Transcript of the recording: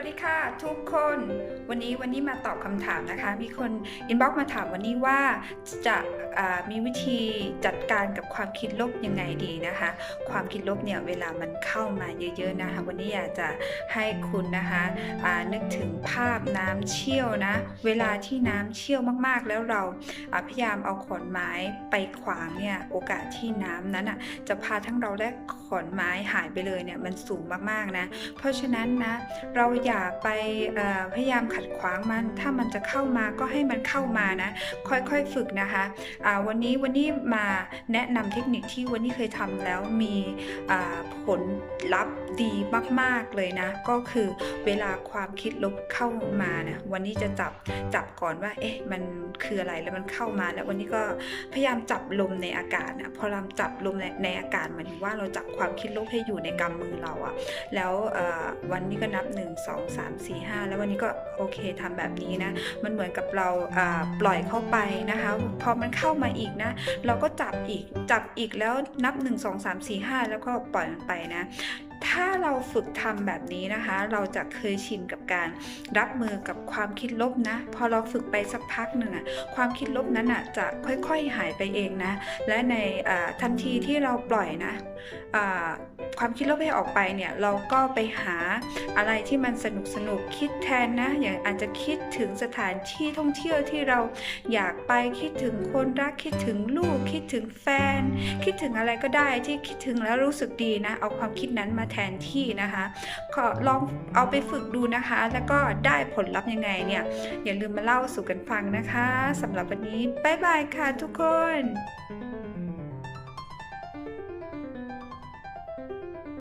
สวัสดีค่ะทุกคน วันนี้วันนี้มาตอบคำถามนะคะ มีคนอินบ็อกมาถามวันนี้ว่าจะมีวิธีจัดการกับความคิดลบยังไงดีนะคะ ความคิดลบเนี่ยเวลามันเข้ามาเยอะๆนะคะ วันนี้อยากจะให้คุณนะคะนึกถึงภาพน้ำเชี่ยวนะ เวลาที่น้ำเชี่ยวมากๆ แล้วเราพยายามเอาขอนไม้ไปขวางเนี่ยโอกาสที่น้ำนั้นอะจะพาทั้งเราและขอนไม้หายไปเลยเนี่ยมันสูงมากๆนะ เพราะฉะนั้นนะเราอย่าไปพยายามขัดขวางมัน ถ้ามันจะเข้ามาก็ให้มันเข้ามานะ ค่อยๆฝึกนะคะอ่าวันนี้วันนี้มาแนะนำเทคนิคที่วันนี้เคยทำแล้วมีผลลัพธ์ดีมากๆเลยนะ ก็คือเวลาความคิดลบเข้ามานะวันนี้จะจับจับก่อนว่าเอ๊ะมันคืออะไรแล้วมันเข้ามาแล้ววันนี้ก็พยายามจับลมในอากาศนะพอเราจับลมในในอากาศหมายถึงว่าเราจับความคิดลบให้อยู่ในกำมือเราอะแล้ววันนี้ก็นับ 1 2 3 4 5 แล้ววันนี้ก็โอเคทำแบบนี้นะ มันเหมือนกับเราอ่าปล่อยเข้าไปนะคะ พอมันเข้ามาอีกนะ เราก็จับอีกจับอีกแล้วนับ 1 2 3 4 5 แล้วก็ปล่อยมันไปนะ ถ้าเราฝึกทำแบบนี้นะคะ เราจะเคยชินกับการรับมือกับความคิดลบนะ พอเราฝึกไปสักพักหนึ่งอะความคิดลบนั้นอะจะค่อยๆหายไปเองนะ และในทันทีที่เราปล่อยนะความคิดลบให้ออกไปเนี่ยเราก็ไปหาอะไรที่มันสนุกสนุกๆคิดแทนนะ อย่างอาจจะคิดถึงสถานที่ท่องเที่ยวที่เราอยากไปคิดถึงคนรักคิดถึงลูกคิดถึงแฟน คิดถึงอะไรก็ได้ที่คิดถึงแล้วรู้สึกดีนะ เอาความคิดนั้นมาแทนที่นะคะขอลองเอาไปฝึกดูนะคะ แล้วก็ได้ผลลัพธ์ยังไงเนี่ยอย่าลืมมาเล่าสู่กันฟังนะคะสำหรับวันนี้บ๊ายบายค่ะทุกคน